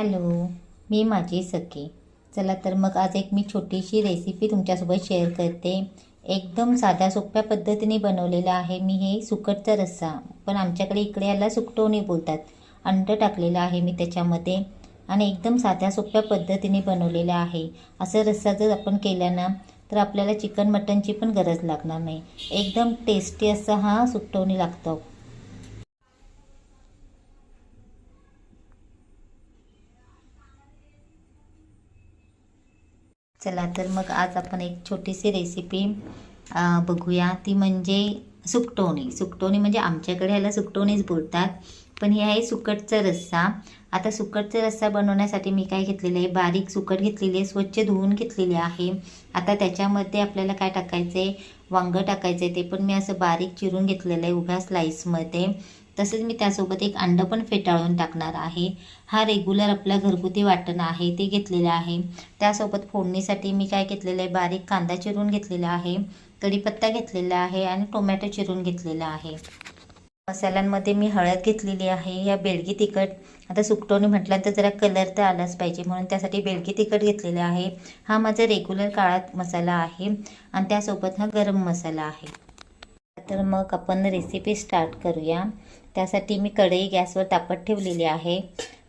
Hello मी माझी सखी. चला तर मग आज एक मी छोटीशी रेसिपी तुमच्यासोबत शेअर करते. एकदम साध्या सोप्या पद्धतीने बनवलेलं आहे मी हे सुकटचा रस्सा. पण आमच्याकडे इकडे याला सुकटवणी बोलतात. अंड टाकलेलं आहे मी त्याच्यामध्ये. आणि एकदम साध्या सोप्या पद्धतीने बनवलेलं आहे. असं रस्सा जर आपण केला ना तर आपल्याला चिकन मटनची पण गरज लागणार नाही. एकदम टेस्टी असा हा सुकटवणी लागतो. चला तर मग आज आपण एक छोटीशी रेसिपी बघूया. ती म्हणजे सुकटोणी सुकटोणी म्हणजे आमच्याकडे ह्याला सुकटोणीच बोलतात. पण हे आहे सुकटचा रस्सा. आता सुकटचा रस्सा बनवण्यासाठी मी काय घेतलेलं आहे? बारीक सुकट घेतलेली आहे स्वच्छ धुवून घेतलेली आहे. आता त्याच्यामध्ये आपल्याला काय टाकायचं आहे वांगं टाकायचं आहे ते पण मी असं बारीक चिरून घेतलेलं आहे उभ्या स्लाईसमध्ये तसेच मी त्यासोबत एक अंडं पण फेटाळून टाकणार आहे. हा रेग्युलर आपला घरगुती वाटण आहे ते घेतलेलं आहे. त्यासोबत फोडणीसाठी मी काय घेतलेलं आहे? बारीक कांदा चिरून घेतलेला आहे कढीपत्ता घेतलेला आहे आणि टोमॅटो चिरून घेतलेला आहे. मसाल्यांमध्ये मी हळद घेतलेली आहे या बेळगी तिखट. आता सुकटोणी म्हटल्यानंतर जरा कलर तर आलाच पाहिजे म्हणून त्यासाठी बेळगी तिखट घेतलेलं आहे. हा माझा रेग्युलर काळात मसाला आहे आणि त्यासोबत हा गरम मसाला आहे. तर मग आपण रेसिपी स्टार्ट करूया. त्यासाठी मी कढई गॅसवर तापत ठेवलेली आहे.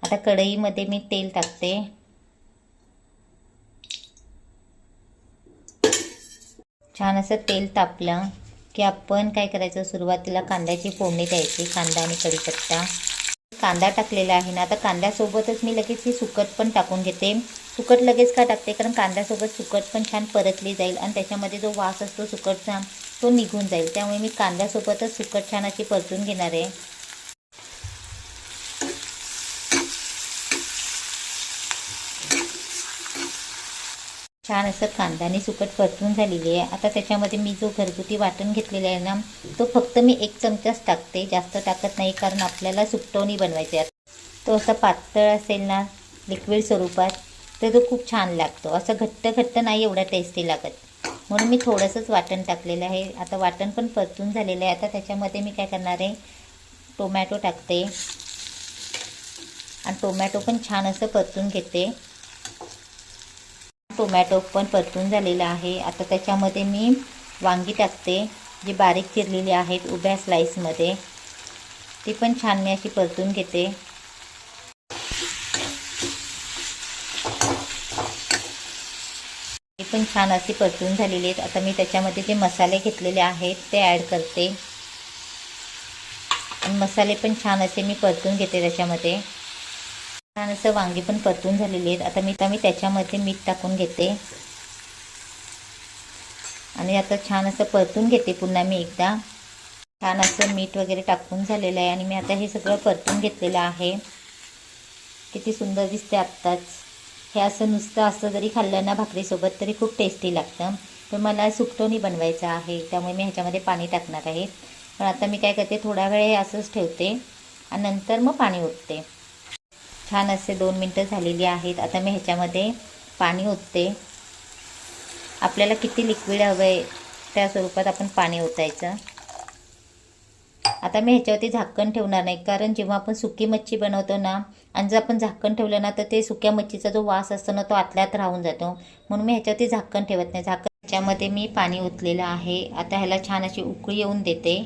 आता कढईमध्ये मी तेल टाकते. छान असं तेल तापलं की आपण काय करायचं? सुरुवातीला कांद्याची फोडणी द्यायची कांदा आणि कढीपत्ता. कांदा टाकलेला आहे ना आता कांद्यासोबतच मी लगेच ही सुकट पण टाकून घेते. सुकट लगेच का टाकते? कारण कांद्यासोबत सुकट पण छान परतली जाईल आणि त्याच्यामध्ये जो वास असतो सुकटचा तो निघून जाईल. त्यामुळे मी कांद्यासोबतच सुकट छान अशी परतून घेणार आहे. छान असं कांद्याने सुकट परतून झालेली आहे. आता त्याच्यामध्ये मी जो घरगुती वाटण घेतलेला आहे ना तो फक्त मी एक चमचाच टाकते. जास्त टाकत नाही कारण आपल्याला सुकटवणी बनवायची आहे. तो असा पातळ असेल ना लिक्विड स्वरूपात तर तो खूप छान लागतो. असं घट्ट घट्ट नाही एवढा टेस्टी लागत. म्हणून मी थोडंसंच वाटण टाकलेलं आहे. आता वाटण पण परतून झालेलं आहे. आता त्याच्यामध्ये मी काय करणार आहे टोमॅटो टाकते. आणि टोमॅटो पण छान असं परतून घेते. टोमॅटो पण परतून झालेला आहे. आता त्याच्यामध्ये मी वांगी टाकते जी बारीक चिरलेली आहेत उभ्या स्लाईसमध्ये ती पण छान मी अशी परतून घेते. ती पण छान अशी परतून झालेली आहेत. आता मी त्याच्यामध्ये जे मसाले घेतलेले आहेत ते ॲड करते. मसाले पण छान असे मी परतून घेते त्याच्यामध्ये. छान असं वांगी पण परतून झालेली आहेत. आता मी आता मी त्याच्यामध्ये मीठ टाकून घेते. आणि आता छान असं परतून घेते पुन्हा मी एकदा. छान असं मीठ वगैरे टाकून झालेलं आहे. आणि मी आता हे सगळं परतून घेतलेलं आहे. किती सुंदर दिसते आत्ताच. हे असं नुसतं असं जरी खाल्लं ना भाकरीसोबत तरी खूप टेस्टी लागतं. पण मला सुकटोनी बनवायचं आहे. त्यामुळे मी ह्याच्यामध्ये पाणी टाकणार आहे. पण आता मी काय करते थोडा वेळ हे असंच ठेवते. आणि नंतर मग पाणी ओतते. छान असे दोन मिनटं झालेली आहेत. आता मी ह्याच्यामध्ये पाणी ओतते. आपल्याला किती लिक्विड हवं आहे त्या स्वरूपात आपण पाणी ओतायचं. आता मी ह्याच्यावरती झाकण ठेवणार नाही कारण जेव्हा आपण सुकी मच्छी बनवतो ना आणि जर आपण झाकण ठेवलं ना तर ते सुक्या मच्छीचा जो वास असतो ना तो आतल्यात राहून जातो. म्हणून मी ह्याच्यावरती झाकण ठेवत नाही. झाकण ह्याच्यामध्ये मी पाणी ओतलेलं आहे. आता ह्याला छान अशी उकळी येऊन देते.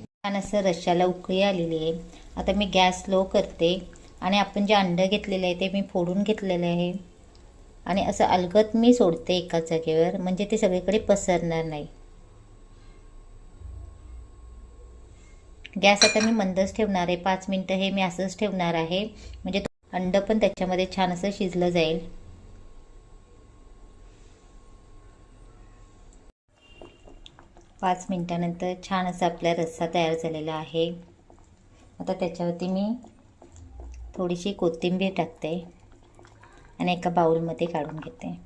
छान असं रश्श्याला उकळी आलेली आहे. आता मी गॅस लो करते. आणि आपण जे अंडं घेतलेलं आहे ते मी फोडून घेतलेलं आहे. आणि असं अलगत मी सोडते एका जागेवर म्हणजे ते सगळीकडे पसरणार नाही. गॅस आता मी मंदच ठेवणार आहे. पाच मिनटं हे मी असंच ठेवणार आहे. म्हणजे अंड पण त्याच्यामध्ये छान असं शिजलं जाईल. पाच मिनटानंतर छान असा आपला रस्सा तयार झालेला आहे. आता त्याच्यावरती मी थोडीशी कोथिंबीर टाकते आणि एका बाऊलमध्ये काढून घेते.